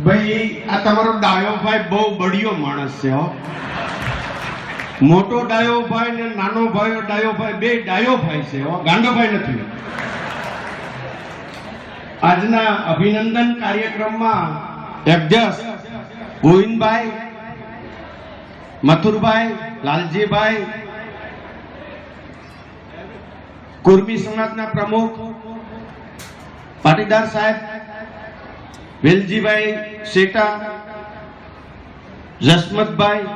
ભાઈ આ તમારો ડાયો ભાઈ બહુ બળિયો માણસ છે, હો. મોટો ડાયો ભાઈ ને નાનો ભાઈ ડાયો ભાઈ, બે ડાયો ભાઈ છે, હો. ગાંડો નથી. આજના અભિનંદન કાર્યક્રમમાં એડજસ્ટ ગોવિંદભાઈ, મથુરભાઈ, લાલજીભાઈ, કુર્મી સમાજના પ્રમુખ, પાટીદાર સાહેબ વેલજીભાઈ શેટા જસમતભાઈ,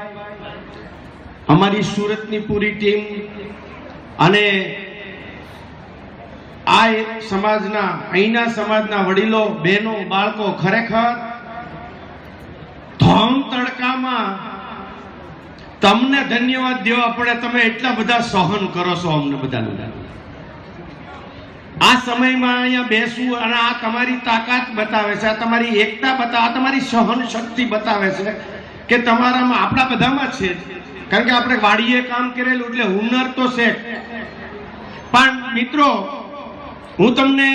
અમારી સુરતની પૂરી ટીમ અને આ સમાજના, અહીંના સમાજના વડીલો, બહેનો, બાળકો ખરેખર ધમ તડકામાં તમને ધન્યવાદ દેવા પડે, તમે એટલા બધા સહન કરો છો અમને બધાને. આ સમયમાં અહીંયા બેસવું અને આ તમારી તાકાત બતાવે છે, આ તમારી એકતા બતાવે તમારી સહન શક્તિ બતાવે છે કે તમારામાં, આપણા બધામાં છે. કારણ કે આપણે વાડીએ કામ કરેલું એટલે હુનર તો છે. પણ મિત્રો, હું તમને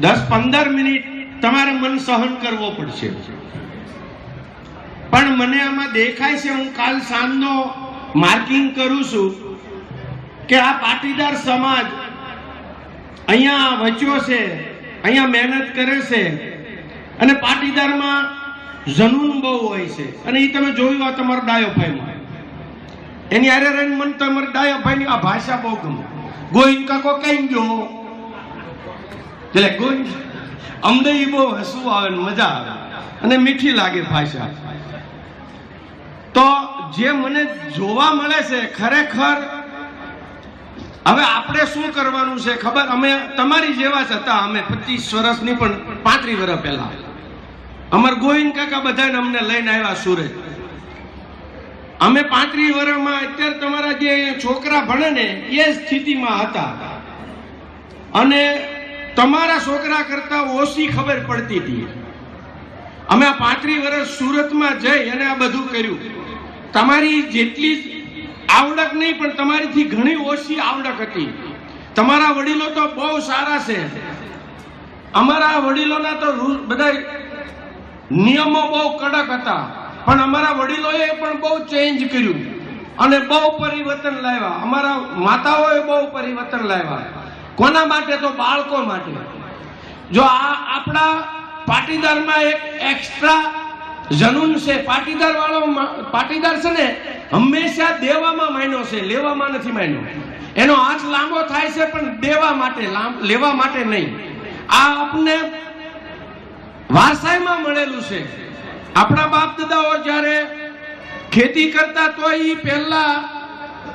દસ પંદર મિનિટ તમારે મન સહન કરવો પડશે. પણ મને આમાં દેખાય છે, હું કાલ સાંજનો માર્કિંગ કરું છું કે આ પાટીદાર સમાજ અહીંયા વચ્યો છે, અહીંયા મહેનત કરે છે. અને પાટીદારમાં જનૂન બહુ હોય છે. અને એ તમે જોયું આ તમારો ડાયો ભાઈમાં એની અરે રહીને મને તમારા ડાયો ભાઈની આ ભાષા બહુ ગમે. ગોઈન કાકો કઈ ગયો? એટલે ગોઈન અમને એ બહુ હસવું આવે મજા આવે. અને મીઠી લાગે ભાષા. તો જે મને જોવા મળે છે ખરેખર હવે આપણે શું કરવાનું છે ખબર? અમે તમારી જેવા જ હતા. અમે પચીસ વર્ષની પણ પાંત્રીસ વર્ષ પહેલા. અમાર ગોવિંદ કાકા બધાને અમને લઈને આવ્યા સુરત. અમે પાંત્રીસ વર્ષમાં અત્યારે તમારા જે છોકરા ભણે ને, એ સ્થિતિમાં હતા. અને તમારા છોકરા કરતા ઓછી ખબર પડતી હતી. અમે આ પાંત્રીસ વર્ષ સુરતમાં જઈ અને આ બધું કર્યું. તમારી જેટલી આવડત નહીં, પણ તમારીથી ઘણી ઓછી આવડત હતી. તમારા વડીલો તો બહુ સારા છે. અમારા વડીલોના તો બધા નિયમો બહુ કડક હતા. પણ અમારા વડીલોએ પણ બહુ ચેન્જ કર્યું. અને બહુ પરિવર્તન લાવ્યા. અમારા માતાઓએ બહુ પરિવર્તન લાવ્યા. કોના માટે? તો બાળકો માટે. જો આ આપણા પાટીદારમાં એક એક્સ્ટ્રા જનૂન છે. પાટીદાર વાળો પાટીદાર છે ને હંમેશા દેવામાં માન્યો છે, લેવામાં નથી માન્યો. એનો હાથ લાંબો થાય છે, પણ દેવા માટે લેવા માટે નહીં. આ આપને વારસાઈમાં મળેલું છે. આપણા બાપ દાદાઓ જ્યારે ખેતી કરતા તો એ પહેલા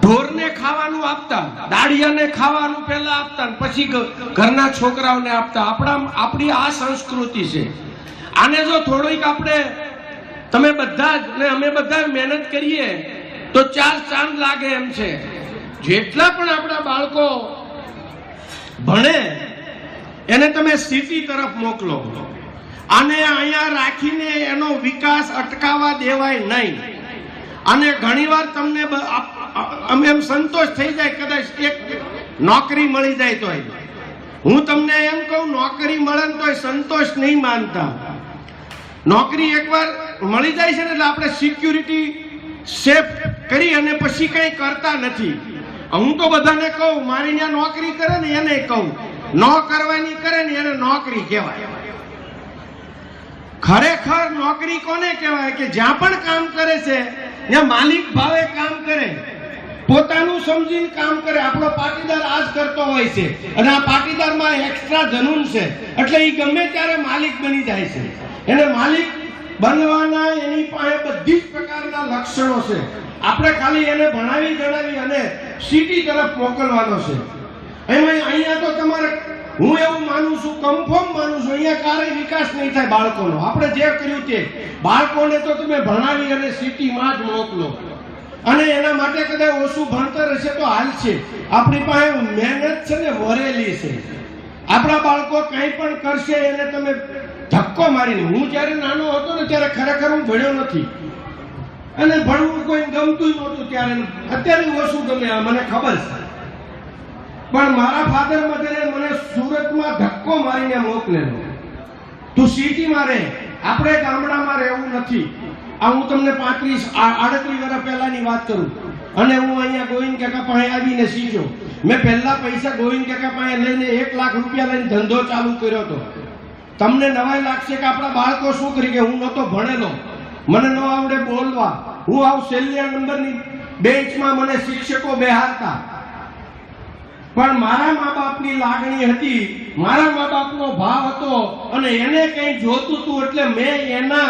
ઢોરને ખાવાનું આપતા, દાળિયાને ખાવાનું પહેલા આપતા પછી ઘરના છોકરાઓને આપતા. આપણા, આપણી આ સંસ્કૃતિ છે. આને જો થોડીક આપણે, તમે બધા જ ને અમે બધા મહેનત કરીએ તો ચાર ચાંદ લાગે એમ છે. જેટલા પણ આપણા બાળકો ભણે, એને તમે સિટી તરફ મોકલો. અને અહીંયા રાખીને એનો વિકાસ અટકાવવા દેવાય નહીં. અને ઘણીવાર તમને અમે એમ સંતોષ થઈ જાય કદાચ એક નોકરી મળી જાય તોય. હું તમને એમ કહું, નોકરી મળે ને તોય સંતોષ નહીં માનતા. નોકરી એકવાર મળી જાય છે ને એટલે આપણે સિક્યુરિટી સેફ કરી અને પછી કંઈ કરતા નથી. હું તો બધાને કહું, મારી ત્યાં નોકરી કરે ને એને કહું. ન કરવાની કરે ને એને નોકરી કહેવાય. ખરેખર નોકરી કોને કહેવાય? કે જ્યાં પણ કામ કરે છે, ત્યાં માલિક ભાવે કામ કરે. પોતાનું સમજીને કામ કરે. આપણો પાટીદાર આ જ કરતો હોય છે અને આ પાટીદારમાં એક્સ્ટ્રા જનૂન છે. એટલે એ ગમે ત્યારે માલિક બની જાય છે. એને માલિક બનવાના એની પાસે બધી જ પ્રકારના લક્ષણો છે. આપણે ખાલી એને ભણાવી ગણાવી અને સિટી તરફ મોકલવાનો છે. એમાં અહીંયા તો તમારે, હું એવું માનું છું કન્ફર્મ માનું છું, અહીંયા ક્યારેય વિકાસ નહીં થાય બાળકોનો. આપણે જે કર્યું તે. બાળકોને તો તમે ભણાવી અને સિટીમાં જ મોકલો. અને એના માટે કદાચ ઓછું ભણતર હશે તો હાલ છે. આપણી પાસે મહેનત છે ને વરેલી છે. આપણા બાળકો કંઈ પણ કરશે એને તમે ધક્કો મારીને. હું જ્યારે નાનો હતો ને ત્યારે ખરેખર હું ભણ્યો નથી. અને ભણવું કોઈ ગમતું નહોતું ત્યારે. અત્યારે ઓછું ગમે આ મને ખબર છે. પણ મારા ફાધર મધરે મને સુરતમાં ધક્કો મારીને મોકલેલો તું સિટીમાં રહે. આપણે ગામડામાં રહેવું નથી. આ હું તમને પાંત્રીસ આડત્રીસ વર્ષ પહેલાની વાત કરું. અને હું અહીંયા ગોવિંદ કાકા પાસે આવીને શીખ્યો મેં પહેલા પૈસા ગોવિંદ કાકા પાસે લઈને એક લાખ રૂપિયા લઈને ધંધો ચાલુ કર્યો હતો. તમને નવાઈ લાગશે કે આપણા બાળકો શું કરી કે હું નહોતો ભણેલો. મને ન આવડે બોલવા. હું આવ છેલ્લા નંબરની બેન્ચમાં મને શિક્ષકો બેહારતા પણ મારા મા બાપની લાગણી હતી. મારા મા બાપનો ભાવ હતો અને એને કંઈ જોતું હતું એટલે મેં એના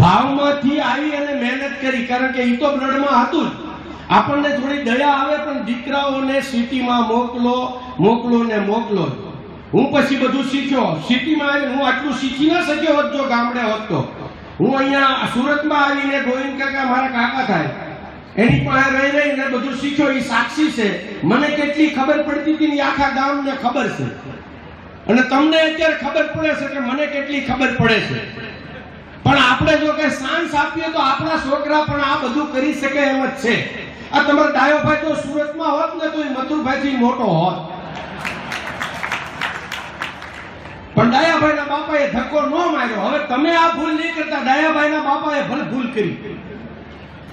ભાવમાંથી આવી અને મહેનત કરી. કારણ કે એ તો બ્લડમાં હતું જ. આપણને થોડી દયા આવે પણ દીકરાઓને સિટીમાં મોકલો મોકલો ને મોકલો. હું પછી બધું શીખ્યો. સિટીમાં હું આટલું શીખી ના શક્યો હોત જો ગામડે હોત તો. હું અહીંયા સુરતમાં આવીને ગોવિંદ કાકા મારા કાકા થાય. એની પાસે રહી રહીને બધું શીખ્યો. એ સાક્ષી છે. મને કેટલી ખબર પડતી હતી ને આખા ગામને ખબર છે. અને તમને અત્યારે ખબર પડે છે કે મને કેટલી ખબર પડે છે. પણ આપણે જો કે સાંસ આપીએ તો આપણા છોકરા પણ આ બધું કરી શકે એમ જ છે. આ તમારો ડાયોભાઈ તો સુરતમાં હોત ને તો એ મથુરભાઈથી મોટો હોત. પણ ડાયાભાઈના બાપાએ ધક્કો ન માર્યો. હવે તમે આ ભૂલ નહીં કરતા ડાયાભાઈના બાપાએ ભલે ભૂલ કરી.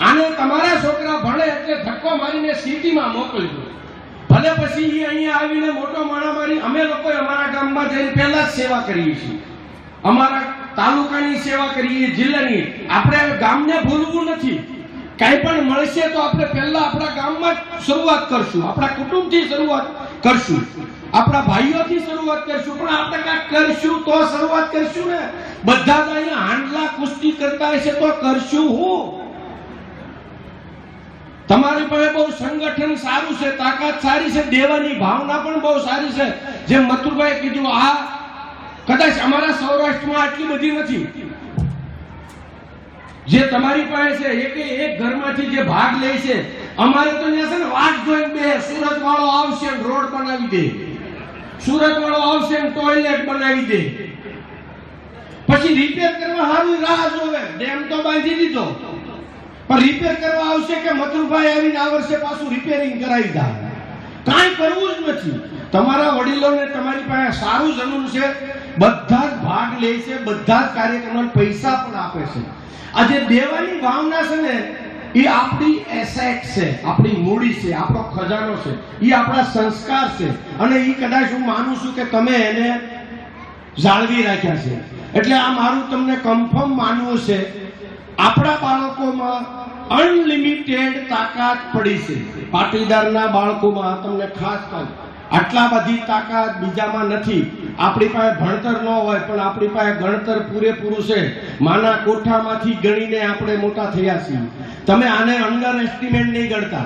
આને તમારા છોકરા ભણે એટલે ધક્કો મારીને સિટીમાં મોકલજો. ભલે પછી એ અહીંયા આવીને મોટો માણા મારી, અમે લોકો અમારા ગામમાં જઈને પહેલા જ સેવા કરીએ છીએ. અમારા તાલુકાની સેવા કરીએ, જિલ્લાની. આપણે ગામને ભૂલવું નથી. કાંઈ પણ મળશે તો આપણે પહેલા આપણા ગામમાં જ શરૂઆત કરશું. આપણા કુટુંબથી શરૂઆત કરશું. આપણા ભાઈઓથી શરૂઆત કરશું. પણ આપણે કાંઈક કરશું તો શરૂઆત કરશું ને. બધા જ અહીંયા હાંડલા કુસ્તી કરતા હશે તો કરશું હું. તમારી પાસે બહુ સંગઠન સારું છે, તાકાત સારી છે, દેવાની ભાવના પણ બહુ સારી છે. જેમ મથુરભાઈ કીધું, આ, કદાચ અમારા સૌરાષ્ટ્રમાં આટલી બધી નથી. જે તમારી પાસે છે, એક એક ઘરમાંથી જે ભાગ લે છે, અમારે તો ત્યાં છે ને વાટ જોઈને બે સુરત વાળો આવશે રોડ બનાવી દે. સુરત વાળો આવશે ને ટોયલેટ બનાવી દે. પછી રિપેર કરવા સારું રાહ જોવે. ડેમ તો બાંધી દીધો. પણ રિપેર કરવા આવશે કે મથુરભાઈ આવીને આ વર્ષે પાછું રિપેરિંગ કરાવી દે? કાંઈ કરવું જ નથી. તમારા વડીલોને તમારી પાસે સારું જમીન છે, બધા જ ભાગ લે છે, બધા જ કાર્યક્રમમાં પૈસા પણ આપે છે. આ જે દેવાની ભાવના છે ને એ આપણી એસેટ છે, આપણી મૂડી છે, આપણો ખજાનો છે, એ આપણા સંસ્કાર છે. અને એ કદાચ હું માનું છું કે તમે એને જાળવી રાખ્યા છે. એટલે આ મારું તમને કન્ફર્મ માનવું છે, આપણા બાળકોમાં અનલિમિટેડ તાકાત પડી છે. પાટીદારના બાળકોમાં તમને ખાસ કહું. આટલા બધી તાકાત બીજામાં નથી. આપણી પાસે ભણતર ન હોય, પણ આપણી પાસે ગણતર પૂરેપૂરું છે. માના કોઠામાંથી ગણીને આપણે મોટા થયા છીએ. તમે આને અંડર એસ્ટિમેટ નહીં ગણતા.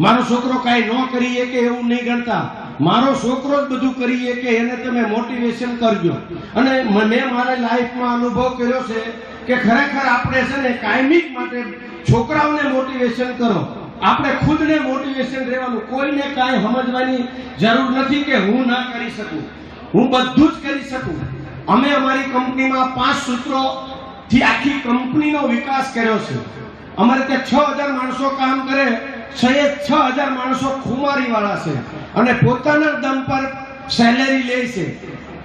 મારો છોકરો કાંઈ ન કરીએ કે એવું નહીં ગણતા. મારો છોકરો જ બધું કરીએ કે એને તમે મોટિવેશન કરજો. અને મને મારા લાઈફમાં અનુભવ કર્યો છે કે ખરેખર આપણે છે ને કાયમિક માટે છોકરાઓને મોટિવેશન કરો. આપણે ખુદને મોટિવેશન રહેવાનું. કોઈને કાંઈ સમજવાની જરૂર નથી કે હું ના કરી શકું. હું બધું જ કરી શકું. અમે અમારી કંપનીમાં પાંચ સૂત્રો થી આખી કંપનીનો વિકાસ કર્યો છે. અમારે ત્યાં છ હજાર માણસો કામ કરે છે છ હજાર માણસો ખુમારી વાળા છે. અને પોતાના દમ પર સેલેરી લે છે.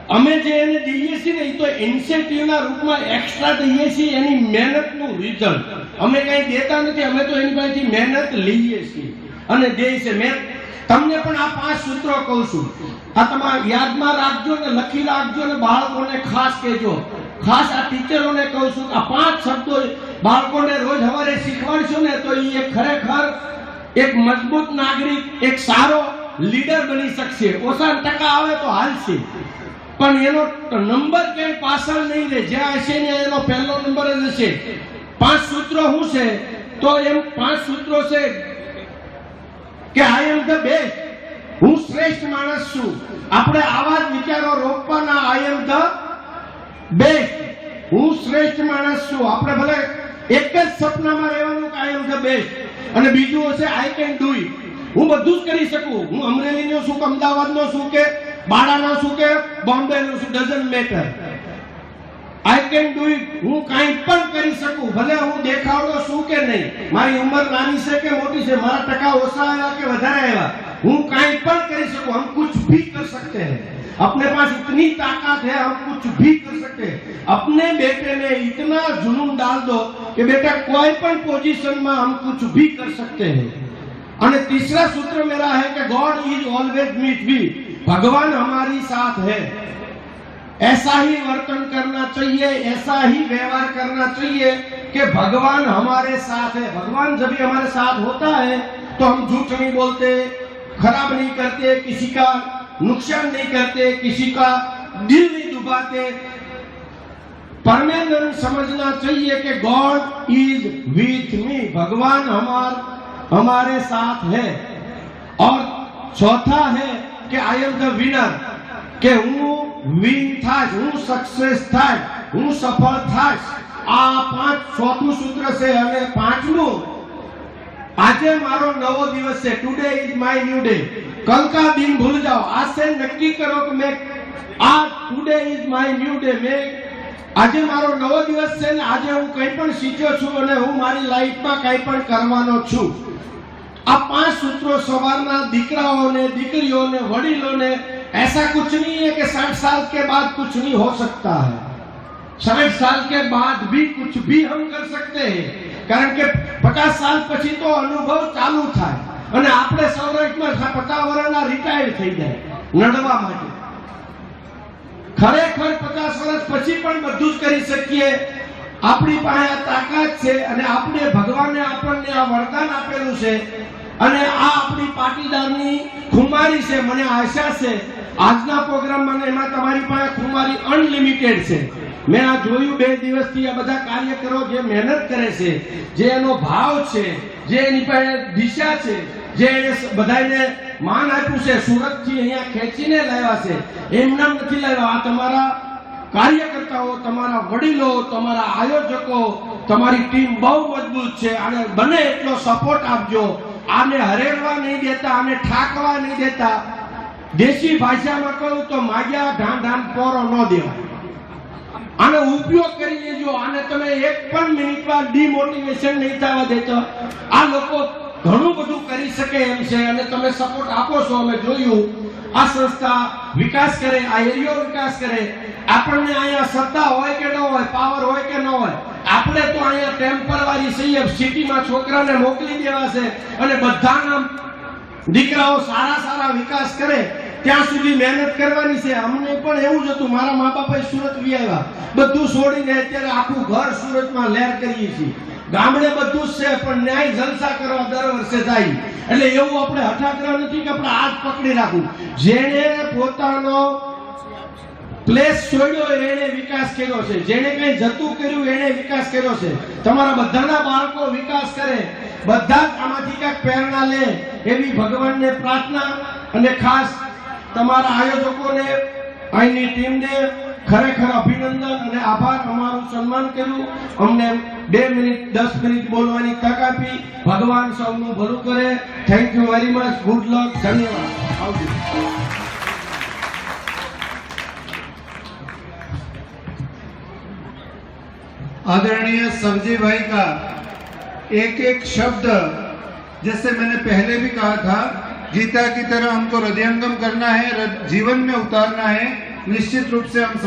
અમે જે એને દઈએ છીએ ને, એ તો ઇન્સેન્ટિવના રૂપમાં એક્સ્ટ્રા દઈએ છીએ એની મહેનતનું રિઝલ્ટ અમે કંઈ દેતા નથી, અમે તો એની પાસેથી મહેનત લઈએ છીએ. અને દે છે, મેં તમને પણ આ પાંચ સૂત્રો કહું છું. આ તમારા યાદમાં રાખજો ને, લખી રાખજો ને, બાળકોને ખાસ કહેજો. ખાસ આ ટીચરોને કહું છું આ પાંચ શબ્દો બાળકોને રોજ સવારે શીખવાડશો ને, તો એ ખરેખર એક મજબૂત નાગરિક, એક સારો લીડર બની શકશે. ઓછા ટકા આવે તો હાલશે. પણ એનો નંબર ક્યાંય પાછળ નહીં રહે. જ્યાં હશે ને એનો પહેલો નંબર જ હશે. પાંચ સૂત્રો શું છે? તો એમ પાંચ સૂત્રો છે કે આઈ એમ ધ બેસ્ટ હું શ્રેષ્ઠ માણસ છું. આપણે આવા જ વિચારો રોકવાના આઈ એમ ધ બેસ્ટ હું શ્રેષ્ઠ માણસ છું. આપણે ભલે એક જ સપનામાં રહેવાનું કે આઈ એમ ધ બેસ્ટ અને બીજું હશે આઈ કેન ડુ ઇટ હું બધું જ કરી શકું. હું અમરેલીનો છું કે અમદાવાદનો છું કે બાળાનો છું કે બોમ્બેનો છું doesn't matter I can do it હું કાંઈ પણ કરી શકું ભલે હું દેખાવડો છું કે નહીં મારી ઉંમર નાની છે કે મોટી છે મારા ટકા ઓછા આવ્યા કે વધારે આવ્યા હું કાંઈ પણ કરી શકું હમ કુછ ભી કર सकते हैं अपने पास इतनी ताकत है हम कुछ भी कर सकते हैं अपने बेटे में इतना जुनून डाल दो कि बेटा कोई पण पोजीशन में हम कुछ भी कर सकते हैं અને तीसरा सूत्र मेरा है कि God is always meet be भगवान हमारी साथ है। ऐसा ही वर्तन करना चाहिए, ऐसा ही व्यवहार करना चाहिए कि भगवान हमारे साथ है। भगवान जब भी हमारे साथ होता है तो हम झूठ नहीं बोलते, खराब नहीं करते, किसी का नुकसान नहीं करते, किसी का दिल नहीं दुबाते। परमेंद्र समझना चाहिए कि गॉड इज़ विथ मी भगवान हमार, हमारे साथ है। और चौथा है કે આઈ એમ ધ વિનર કે હું વિન થાશ હું સક્સેસ થાય હું સફળ થાશ આ પાંચ ચોથું સૂત્ર છે અને પાંચમું. આજે મારો નવો દિવસ છે. Today is my new day કલ દિન ભૂલી જાઓ. આ સે નક્કી કરો કે મેં આ today is my new day મેં આજે મારો નવો દિવસ છે ને આજે હું કંઈ પણ શીખ્યો છું અને હું મારી લાઈફમાં કંઈ પણ કરવાનો છું. આ પાંચ सूत्रों सवारना દીકરાઓને દીકરીઓને વડીલોને ऐसा कुछ नहीं है कि साठ साल के बाद कुछ नहीं हो सकता है साठ साल के बाद भी कुछ भी हम कर सकते हैं કારણ કે પચાસ સાલ પછી તો અનુભવ ચાલુ થાય અને આપણે સૌરાષ્ટ્રમાં પચાસ વર્ષના રિટાયર થઈ જાય નડવા માટે ખરેખર પચાસ વર્ષ પછી પણ બધું જ કરી શકીએ આપણી પાસે આ તાકાત છે અને આપણે ભગવાને આપણને આ વરદાન આપેલું છે અને આ આપણી પાટીદારની ખુમારી છે, મને આશા છે. આજના પ્રોગ્રામમાં એમાં તમારી પાસે ખુમારી અનલિમિટેડ છે. મેં આ જોયું બે દિવસથી આ બધા કાર્યકરો જે મહેનત કરે છે, જે એનો ભાવ છે, જે એની પાસે દિશા છે, જે બધાને માન આપ્યું છે. સુરતથી અહીંયા ખેંચીને લાવ્યા છે. એમના નથી લાવ્યા. આ તમારા કાર્યકર્તાઓ, તમારા વડીલો, તમારા આયોજકો, તમારી ટીમ બહુ મજબૂત છે. અને બને એટલો સપોર્ટ આપજો. આને હરેરવા નહીં દેતા, આને ઠાકવા નહીં દેતા. દેશી ભાષામાં કહું તો માગ્યા ઢાં ઢાં પોરો ન દેવાય. આનો ઉપયોગ કરી લેજો. આને તમે એક પણ મિનિટમાં ડિમોટિવેશન નહીં થવા દેતો. આ લોકો ઘણું બધું કરી શકે એમ છે અને તમે સપોર્ટ આપો છો, અમે જોયું. આ સંસ્થા વિકાસ કરે, આ એરિયો વિકાસ કરે. આપણને અહીંયા સત્તા હોય કે ન હોય પાવર હોય કે ન હોય, આપણે તો અહીંયા ટેમ્પરવારી છીએ સિટીમાં છોકરાને મોકલી દેવા છે અને બધાના દીકરાઓ સારા સારા વિકાસ કરે. ત્યાં સુધી મહેનત કરવાની છે. અમને પણ એવું જ હતું. મારા મા બાપા સુરત વી આવ્યા બધું છોડીને અત્યારે આખું ઘર સુરતમાં લહેર કરીએ છીએ. ગામડે બધું જ છે, પણ ન્યાય જલસા કરવા દર વર્ષે જાય. એટલે એવું આપણે હઠાગ્રહ નથી કે આપણે હાથ પકડી રાખવું. જેને પોતાનો પ્લેસ છોડ્યો, એને વિકાસ કર્યો છે. જેને કઈ જતું કર્યું, એને વિકાસ કર્યો છે. તમારા બધાના બાળકો વિકાસ કરે. બધા જ આમાંથી કાંઈક પ્રેરણા લે એવી ભગવાનને પ્રાર્થના અને ખાસ તમારા આયોજકોને, અહીંની ટીમને ખરેખર અભિનંદન અને આભાર અમારું સન્માન કર્યું અમને બે મિનિટ દસ મિનિટ બોલવાની તક આપી ભગવાન સૌનું ભલું કરે thank you very much good luck ધન્યવાદ આવજો आदरणीय सब्जी भाई का एक एक शब्द जैसे मैंने पहले भी कहा था गीता की तरह हमको हृदयंगम करना है हृद- जीवन में उतारना है निश्चित रूप से हम सब